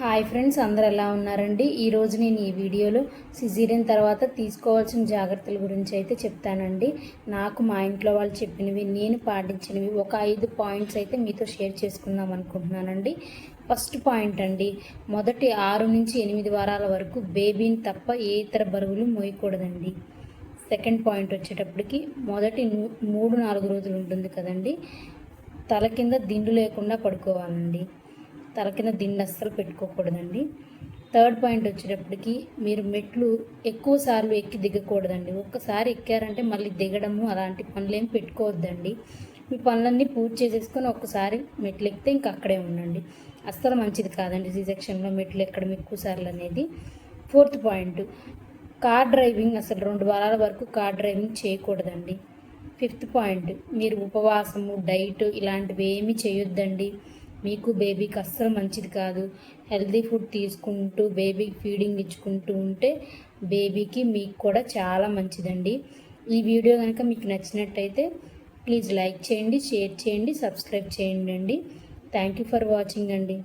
Hi friends అందరు ఎలా ఉన్నారండి? ఈరోజు నేను ఈ వీడియోలో సిజీరియన్ తర్వాత తీసుకోవాల్సిన జాగ్రత్తల గురించి అయితే చెప్తానండి. నాకు మా ఇంట్లో వాళ్ళు చెప్పినవి నేను పాటించినవి ఒక ఐదు పాయింట్స్ అయితే మీతో షేర్ చేసుకుందాం అనుకుంటున్నానండి. ఫస్ట్ పాయింట్ అండి మొదటి ఆరు నుంచి ఎనిమిది వారాల వరకు బేబీని తప్ప ఏ ఇతర బరువులు మోయకూడదండి. సెకండ్ పాయింట్ వచ్చేటప్పటికి మొదటి మూడు నాలుగు రోజులు ఉంటుంది కదండి తల కింద దిండు లేకుండా పడుకోవాలండి. తల కింద దిండు అస్సలు పెట్టుకోకూడదండి. థర్డ్ పాయింట్ వచ్చేటప్పటికి మీరు మెట్లు ఎక్కువ సార్లు ఎక్కి దిగకూడదండి. ఒక్కసారి ఎక్కారంటే మళ్ళీ దిగడము అలాంటి పనులు పెట్టుకోవద్దండి. మీ పనులన్నీ పూర్తి చేసేసుకొని ఒక్కసారి మెట్లు ఎక్కితే ఇంకా అక్కడే ఉండండి. అస్సలు మంచిది కాదండి సీ సెక్షన్లో మెట్లు ఎక్కడం ఎక్కువ సార్లు అనేది. ఫోర్త్ పాయింట్ కార్ డ్రైవింగ్ అసలు రెండు వారాల వరకు కార్ డ్రైవింగ్ చేయకూడదండి. ఫిఫ్త్ పాయింట్ మీరు ఉపవాసము డైట్ ఇలాంటివి ఏమీ చేయొద్దండి. మీకు బేబీకి అస్సలు మంచిది కాదు. హెల్తీ ఫుడ్ తీసుకుంటూ బేబీకి ఫీడింగ్ ఇచ్చుకుంటూ ఉంటే బేబీకి మీకు కూడా చాలా మంచిదండి. ఈ వీడియో కనుక మీకు నచ్చినట్టయితే ప్లీజ్ లైక్ చేయండి షేర్ చేయండి సబ్స్క్రైబ్ చేయండి అండి. థ్యాంక్ యూ ఫర్ వాచింగ్ అండి.